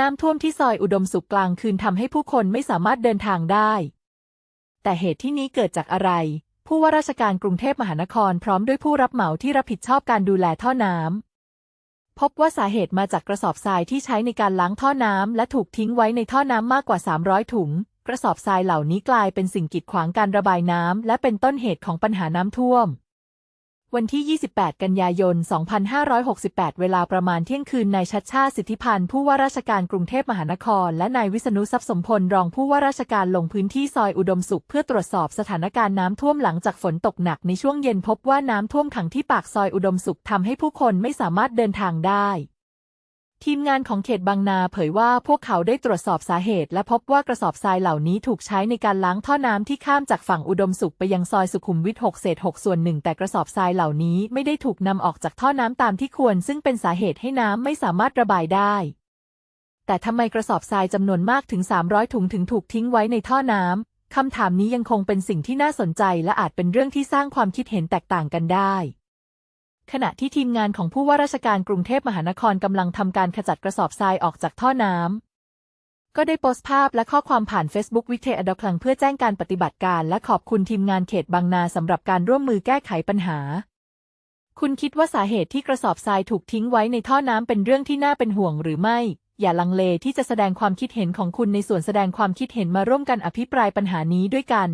น้ำท่วมที่ซอยอุดมสุขกลางคืนทำให้ผู้คนไม่สามารถเดินทางได้ แต่เหตุที่นี้เกิดจากอะไร ผู้ว่าราชการกรุงเทพมหานครพร้อมด้วยผู้รับเหมาที่รับผิดชอบการดูแลท่อน้ำพบว่าสาเหตุมาจากกระสอบทรายที่ใช้ในการล้างท่อน้ำและถูกทิ้งไว้ในท่อน้ำมากกว่า 300 ถุง กระสอบทรายเหล่านี้กลายเป็นสิ่งกีดขวางการระบายน้ำและเป็นต้นเหตุของปัญหาน้ำท่วม วันที่ 28 กันยายน 2568 เวลาประมาณเที่ยงคืน นายชัดชาติสิทธิพันธ์ผู้ว่าราชการกรุงเทพมหานคร และนายวิษณุทรัพย์สมพลรองผู้ว่าราชการลงพื้นที่ซอยอุดมสุข เพื่อตรวจสอบสถานการณ์น้ำท่วมหลังจากฝนตกหนักในช่วงเย็นพบว่าน้ำท่วมขังที่ปากซอยอุดมสุขทำให้ผู้คนไม่สามารถเดินทางได้ ทีมงานของเขตบางนาเผยว่าพวกเขาได้ตรวจสอบสาเหตุ และพบว่ากระสอบทรายเหล่านี้ถูกใช้ในการล้างท่อน้ำที่ข้ามจากฝั่งอุดมสุขไปยังซอยสุขุมวิท6เศษ6ส่วนหนึ่งแต่กระสอบทรายเหล่านี้ไม่ได้ถูกนำออกจากท่อน้ำตามที่ควร ซึ่งเป็นสาเหตุให้น้ำไม่สามารถระบายได้ แต่ทำไมกระสอบทรายจำนวนมากถึง 300 ถุงถึงถูกทิ้งไว้ในท่อน้ำคำถามนี้ยังคงเป็นสิ่งที่น่าสนใจและอาจเป็นเรื่องที่สร้างความคิดเห็นแตกต่างกันได้ ขณะที่ทีมงานของผู้ว่าราชการกรุงเทพมหานครกำลังทำการขจัดกระสอบทรายออกจากท่อน้ำ ก็ได้โพสต์ภาพและข้อความผ่าน Facebook วิเทอดคลังเพื่อแจ้งการปฏิบัติการ และขอบคุณทีมงานเขตบางนาสำหรับการร่วมมือแก้ไขปัญหา คุณคิดว่าสาเหตุที่กระสอบทรายถูกทิ้งไว้ในท่อน้ำเป็นเรื่องที่น่าเป็นห่วงหรือไม่ อย่าลังเลที่จะแสดงความคิดเห็นของคุณในส่วนแสดงความคิดเห็นมาร่วมกันอภิปรายปัญหานี้ด้วยกัน